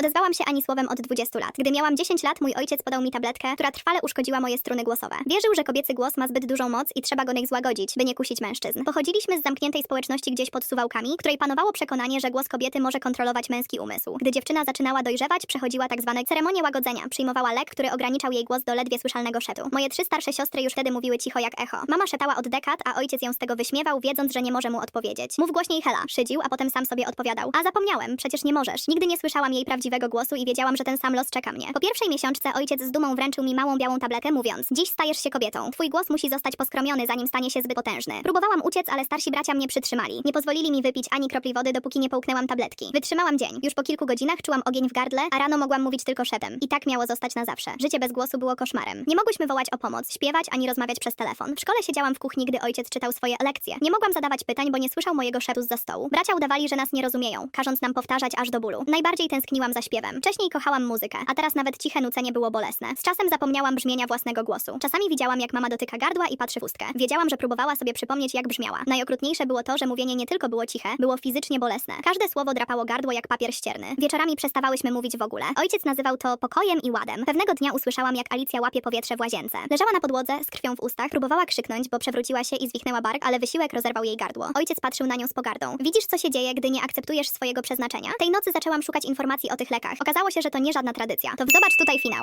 odezwałam się ani słowem od 20 lat. Gdy miałam 10 lat, mój ojciec podał mi tabletkę, która trwale uszkodziła moje struny głosowe. Wierzył, że kobiecy głos ma zbyt dużą moc i trzeba go złagodzić, by nie kusić mężczyzn. Pochodziliśmy z zamkniętej społeczności gdzieś pod Suwałkami, której panowało przekonanie, że głos kobiety może kontrolować męski umysł. Gdy dziewczyna zaczynała dojrzewać, przechodziła tak zwane ceremonię łagodzenia. Przyjmowała lek, który ograniczał jej głos do ledwie słyszalnego szetu. Moje trzy starsze siostry już wtedy mówiły cicho jak echo. Mama szetała od dekad, a ojciec ją z tego wyśmiewał, wiedząc, że nie może mu odpowiedzieć. Mów głośniej Hela, szydził, a potem sam sobie odpowiadał. A zapomniałem, przecież nie możesz. Nigdy nie słyszałam jej głosu i wiedziałam, że ten sam los czeka mnie. Po pierwszej miesiączce ojciec z dumą wręczył mi małą białą tabletę, mówiąc: Dziś stajesz się kobietą. Twój głos musi zostać poskromiony, zanim stanie się zbyt potężny. Próbowałam uciec, ale starsi bracia mnie przytrzymali. Nie pozwolili mi wypić ani kropli wody, dopóki nie połknęłam tabletki. Wytrzymałam dzień. Już po kilku godzinach czułam ogień w gardle, a rano mogłam mówić tylko szeptem. I tak miało zostać na zawsze. Życie bez głosu było koszmarem. Nie mogłyśmy wołać o pomoc, śpiewać ani rozmawiać przez telefon. W szkole siedziałam w kuchni, gdy ojciec czytał swoje lekcje. Nie mogłam zadawać pytań, bo nie słyszał mojego szeptu za stołu. Bracia udawali, że nas nie rozumieją, każąc nam powtarzać aż do bólu. Najbardziej tęskniłam za śpiewem. Wcześniej kochałam muzykę, a teraz nawet ciche nucenie było bolesne. Z czasem zapomniałam brzmienia własnego głosu. Czasami widziałam, jak mama dotyka gardła i patrzy w ustkę. Wiedziałam, że próbowała sobie przypomnieć, jak brzmiała. Najokrutniejsze było to, że mówienie nie tylko było ciche, było fizycznie bolesne. Każde słowo drapało gardło jak papier ścierny. Wieczorami przestawałyśmy mówić w ogóle. Ojciec nazywał to pokojem i ładem. Pewnego dnia usłyszałam, jak Alicja łapie powietrze w łazience. Leżała na podłodze z krwią w ustach, próbowała krzyknąć, bo przewróciła się i zwichnęła bark, ale wysiłek rozerwał jej gardło. Ojciec patrzył na nią z pogardą. Widzisz, co się dzieje, gdy nie akceptujesz swojego przeznaczenia? Tej nocy zaczęłam szukać informacji o tych lekach. Okazało się, że to nie żadna tradycja. To zobacz tutaj finał.